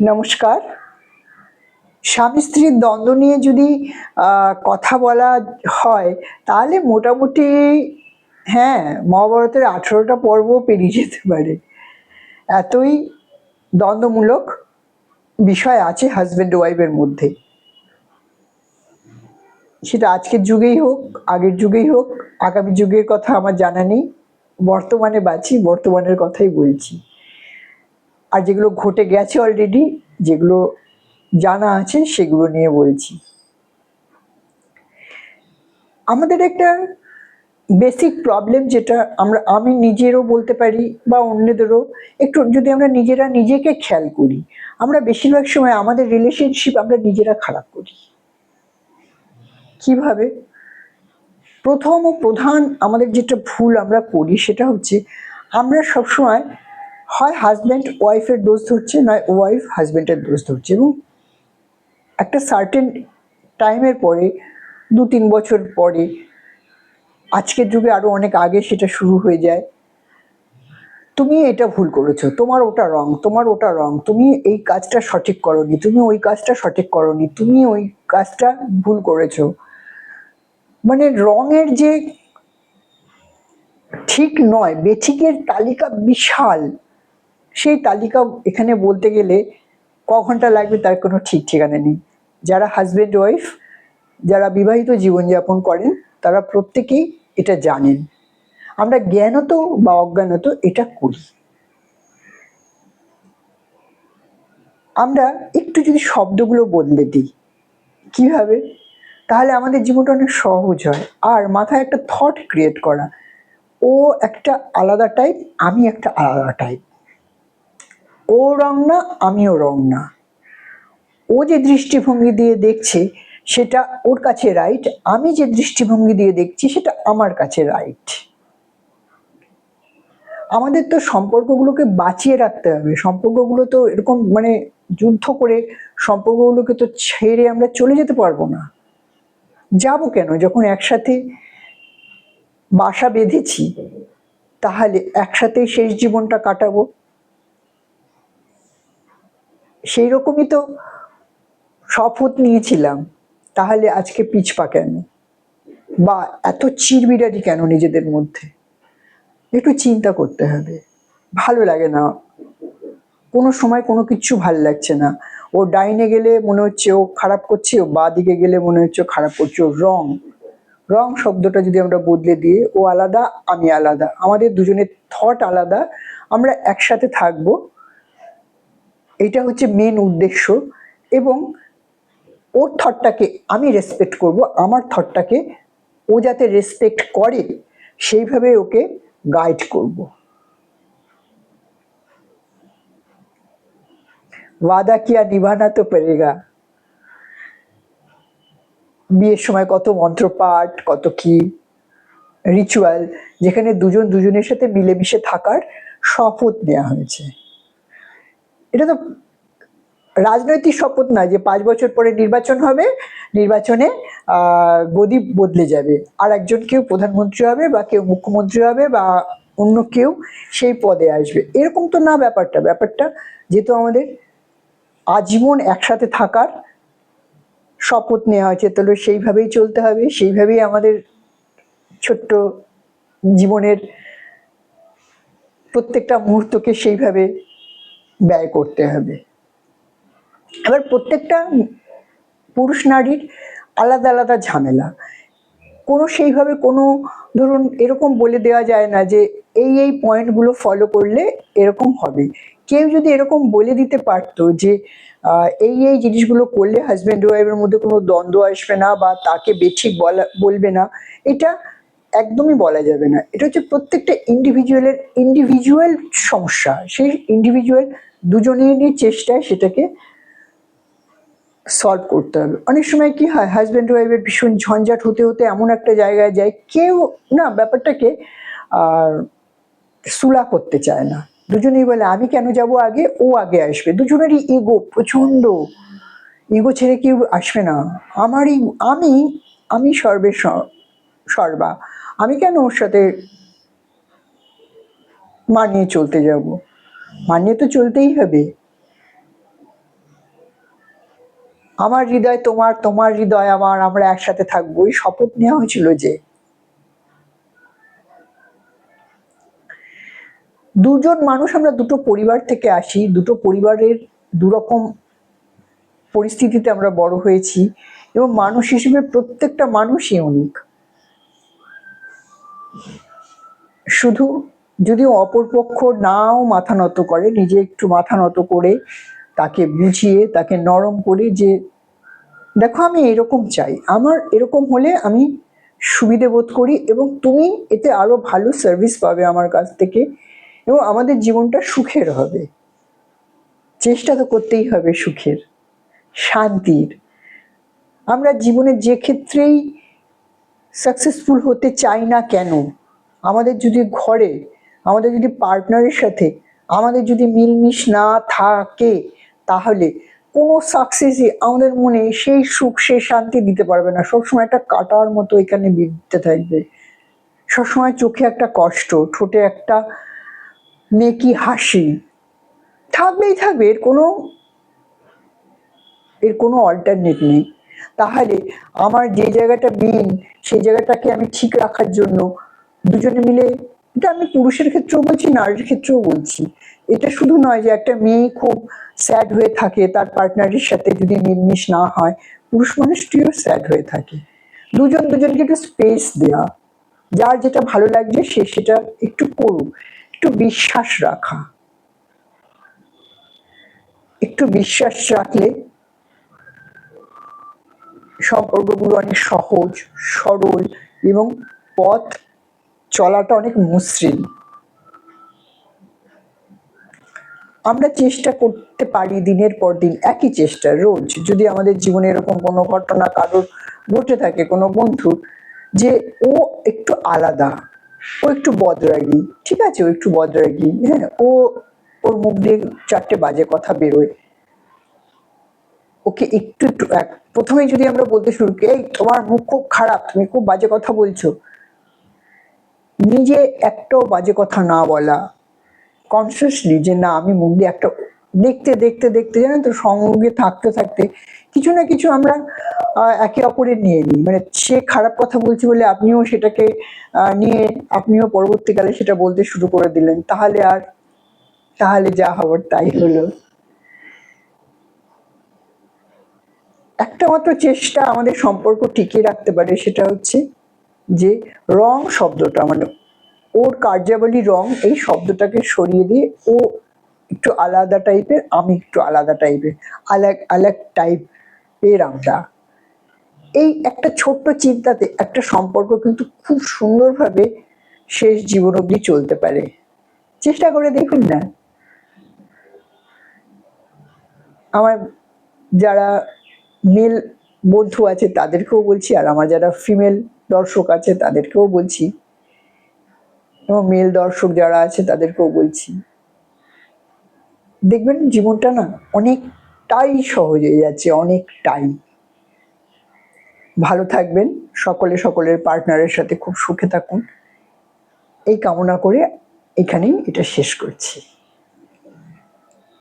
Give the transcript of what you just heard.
নমস্কার। স্বামী স্ত্রীর দ্বন্দ্ব নিয়ে যদি কথা বলা হয়, তাহলে মোটামুটি হ্যাঁ মহাভারতের আঠেরোটা পর্ব পেরিয়ে যেতে পারে। এতই দ্বন্দ্বমূলক বিষয় আছে হাজব্যান্ড ওয়াইফের মধ্যে। সেটা আজকের যুগেই হোক, আগের যুগেই হোক, আগামী যুগের কথা আমার জানা নেই। বর্তমানে বাঁচি, বর্তমানের কথাই বলছি। আর যেগুলো ঘটে গেছে অলরেডি যেগুলো জানা আছে, সেগুলো নিয়ে বলছি। আমাদের একটা বেসিক প্রবলেম যেটা আমরা, আমি নিজেরও বলতে পারি বা অন্যদেরও, একটু যদি আমরা নিজেরা নিজেকে খেয়াল করি, আমরা বেশিরভাগ সময় আমাদের রিলেশনশিপ আমরা নিজেরা খারাপ করি। কীভাবে? প্রথম ও প্রধান আমাদের যেটা ভুল আমরা করি সেটা হচ্ছে, আমরা সবসময় হয় হাজব্যান্ড ওয়াইফের দোষ ধরছে, নয় ওয়াইফ হাজব্যান্ডের দোষ ধরছে। এবং একটা সার্টেন টাইমের পরে, দু তিন বছর পরে, আজকের যুগে আরও অনেক আগে সেটা শুরু হয়ে যায়। তুমি এটা ভুল করেছ, তোমার ওটা রং তোমার ওটা রং তুমি এই কাজটা সঠিক করনি, তুমি ওই কাজটা সঠিক করনি, তুমি ওই কাজটা ভুল করেছ। মানে রঙের যে ঠিক নয়, বেঠিকের তালিকা বিশাল। সেই তালিকা এখানে বলতে গেলে ক ঘণ্টা লাগবে তার কোনো ঠিক ঠিকানা নেই। যারা হাজব্যান্ড ওয়াইফ যারা বিবাহিত জীবনযাপন করেন, তারা প্রত্যেকেই এটা জানেন। আমরা জ্ঞানত বা অজ্ঞানত এটা করি। আমরা একটু যদি শব্দগুলো বদলে দিই, কীভাবে? তাহলে আমাদের জীবনটা অনেক সহজ হয়। আর মাথায় একটা থট ক্রিয়েট করা। ও একটা আলাদা টাইপ আমি একটা আলাদা টাইপ ও রং না, আমিও রং না। ও যে দৃষ্টিভঙ্গি দিয়ে দেখছে, সেটা ওর কাছে রাইট আমি যে দৃষ্টিভঙ্গি দিয়ে দেখছি, সেটা আমার কাছে রাইট আমাদের তো সম্পর্কগুলোকে বাঁচিয়ে রাখতে হবে। সম্পর্কগুলো তো এরকম মানে যুদ্ধ করে সম্পর্কগুলোকে তো ছেড়ে আমরা চলে যেতে পারব না। যাব কেন? যখন একসাথে বাসা বেঁধেছি, তাহলে একসাথে শেষ জীবনটা কাটাবো। সেই রকমই তো শপথ নিয়েছিলাম। তাহলে আজকে পিছপা কেন বা এত চিরবিরারি কেন নিজেদের মধ্যে? একটু চিন্তা করতে হবে। ভালো লাগে না। কোনো সময় কোনো কিছু ভালো লাগছে না। ও ডাইনে গেলে মনে হচ্ছে ও খারাপ করছে, ও বা দিকে গেলে মনে হচ্ছে ও খারাপ করছে ও রং। রং শব্দটা যদি আমরা বদলে দিয়ে, ও আলাদা, আমি আলাদা। আমাদের দুজনের থট আলাদা। আমরা একসাথে থাকব। এটা হচ্ছে মেন উদ্দেশ্য এবং ওর থটটাকে আমি রেসপেক্ট করব, আমার থটটাকে ও যাতে রেসপেক্ট করে, সেইভাবে ওকে গাইড করব। ওয়াদা কিয়া নিভানা তো পেরেগা। বিয়ের সময় কত মন্ত্রপাঠ, কত কি রিচুয়াল যেখানে দুজন দুজনের সাথে মিলেমিশে থাকার শপথ নেওয়া হয়েছে। এটা তো রাজনৈতিক শপথ না যে পাঁচ বছর পরে নির্বাচন হবে, নির্বাচনে গদি বদলে যাবে। আর একজন কেউ প্রধানমন্ত্রী হবে বা কেউ মুখ্যমন্ত্রী হবে বা অন্য কেউ সেই পদে আসবে। এরকম তো না ব্যাপারটা। ব্যাপারটা যেহেতু আমাদের আজীবন একসাথে থাকার শপথ নেওয়া হয়েছে, তাহলে সেইভাবেই চলতে হবে, সেইভাবেই আমাদের ছোট্ট জীবনের প্রত্যেকটা মুহূর্তকে সেইভাবে ব্যয় করতে হবে। এবার প্রত্যেকটা পুরুষ নারীর আলাদা আলাদা ঝামেলা। কোনো সেইভাবে কোনো, ধরুন এরকম বলে দেওয়া যায় না যে এই এই পয়েন্টগুলো ফলো করলে এরকম হবে। কেউ যদি এরকম বলে দিতে পারতো যে এই এই জিনিসগুলো করলে হাজব্যান্ড ওয়াইফের মধ্যে কোনো দ্বন্দ্ব আসবে না বা তাকে বেঠিক বলা, বলবে না, এটা একদমই বলা যাবে না। এটা হচ্ছে প্রত্যেকটা ইন্ডিভিজুয়ালের ইন্ডিভিজুয়াল সমস্যা। সেই ইন্ডিভিজুয়াল দুজনেরই চেষ্টায় সেটাকে সলভ করতে হবে। অনেক সময় কি হয় হাজব্যান্ড ওয়াইফের ভীষণ ঝঞ্ঝাট হতে হতে এমন একটা জায়গায় যায়, কেউ না, ব্যাপারটাকে আর সুলা করতে চায় না। দুজনেই বলে, আমি কেন যাব আগে? ও আগে আসবে। দুজনেরই ইগো প্রচণ্ড ইগো ছেড়ে কেউ আসবে না। আমারই, আমি আমি সর্বে সর্বা। আমি কেন ওর সাথে মানিয়ে চলতে যাব? মানিয়ে তো চলতেই হবে। আমার হৃদয় তোমার তোমার হৃদয় আমার, আমরা একসাথে থাকব। এই শপথ নেওয়া হয়েছিল যে দুজন মানুষ আমরা দুটো পরিবার থেকে আসি। দুটো পরিবারের দুরকম পরিস্থিতিতে আমরা বড় হয়েছি এবং মানুষ হিসেবে প্রত্যেকটা মানুষই অনেক শুধু যদিও অপরপক্ষ নাও মাথা নত করে, নিজে একটু মাথা নত করে, তাকে বুঝিয়ে, তাকে নরম করে যে, দেখো, আমি এরকম চাই। আমার এরকম হলে আমি সুবিধে বোধ করি এবং তুমি এতে আরও ভালো সার্ভিস পাবে আমার কাছ থেকে এবং আমাদের জীবনটা সুখের হবে। চেষ্টা তো করতেই হবে সুখের, শান্তির। আমরা জীবনে যে ক্ষেত্রেই সাকসেসফুল হতে চাই না কেন? আমাদের যদি ঘরে, আমাদের যদি পার্টনারের সাথে, আমাদের যদি মিলমিশ না থাকে, তাহলে কোনো সাকসেসই আমাদের মনে সেই সুখ, সেই শান্তি দিতে পারবে না। সবসময় একটা কাটার মতো এখানে বিদ্যে থাকবে। সবসময় চোখে একটা কষ্ট, ঠোঁটে একটা মেকি হাসি। থাকবেই থাকবে, এর কোনো এর কোনো অল্টারনেট নেই। তাহলে আমার যে জায়গাটা মেন সেই জায়গাটাকে আমি ঠিক রাখার জন্য দুজনে মিলে, এটা আমি পুরুষের ক্ষেত্রেও বলছি, নারীর ক্ষেত্রেও বলছি। এটা শুধু নয় যে একটা মেয়ে খুব স্যাড হয়ে থাকে, তার পার্টনারের সাথে যদি মিলমিশ না হয়, পুরুষ মানুষটিও স্যাড হয়ে থাকে। দুজন দুজনকে একটু স্পেস দেয়া, যার যেটা ভালো লাগছে সে সেটা একটু করুক, একটু বিশ্বাস রাখা। একটু বিশ্বাস রাখলে সম্পর্কগুলো অনেক সহজ, সরল এবং পথ চলাটা অনেক মসৃণ। আমরা চেষ্টা করতে পারি দিনের পর দিন একই চেষ্টা রোজ। যদি আমাদের জীবনে এরকম কোনো ঘটনা কারোর ঘটে থাকে, কোনো বন্ধুর যে ও একটু আলাদা, ও একটু বদরাগী, ঠিক আছে, ও একটু বদরাগী হ্যাঁ ও ওর মুখ দিয়ে চারটে বাজে কথা বেরোয়, ওকে একটু একটু এক প্রথমে যদি আমরা বলতে শুরু করি, এই, তোমার মুখ খুব খারাপ, তুমি খুব বাজে কথা বলছো। নিজে একটাও বাজে কথা না বলা কনসিয়াসলি যে না, আমি মুখ দিয়ে একটা দেখতে দেখতে দেখতে, জানেন তো, সঙ্গে থাকতে থাকতে কিছু না কিছু আমরা একে অপরের নিয়ে নিই। মানে সে খারাপ কথা বলছে বলে আপনিও সেটাকে নিয়ে আপনিও পরবর্তীকালে সেটা বলতে শুরু করে দিলেন। তাহলে আর, তাহলে যা হবার তাই হলো। একটা মাত্র চেষ্টা আমাদের সম্পর্ক টিকিয়ে রাখতে পারে, সেটা হচ্ছে যে রং শব্দটা মানে ওর কার্যাবলী রং, এই শব্দটাকে সরিয়ে দিয়ে ও একটু আলাদা টাইপের, আমি একটু আলাদা টাইপের, আলাগ আলাগ টাইপের আমরা। এই একটা ছোট্ট চিন্তাতে একটা সম্পর্ক কিন্তু খুব সুন্দরভাবে শেষ জীবন অবধি চলতে পারে। চেষ্টা করে দেখুন না। আমার যারা মেল বন্ধু আছে তাদেরকেও বলছি, আর আমার যারা ফিমেল দর্শক আছে তাদেরকেও বলছি। এবং মেল দর্শক যারা আছে তাদেরকেও বলছি। দেখবেন জীবনটা না অনেকটাই সহজ হয়ে যাচ্ছে, অনেকটাই। ভালো থাকবেন, সকলে সকলের পার্টনারের সাথে খুব সুখে থাকুন। এই কামনা করে এখানেই এটা শেষ করছি।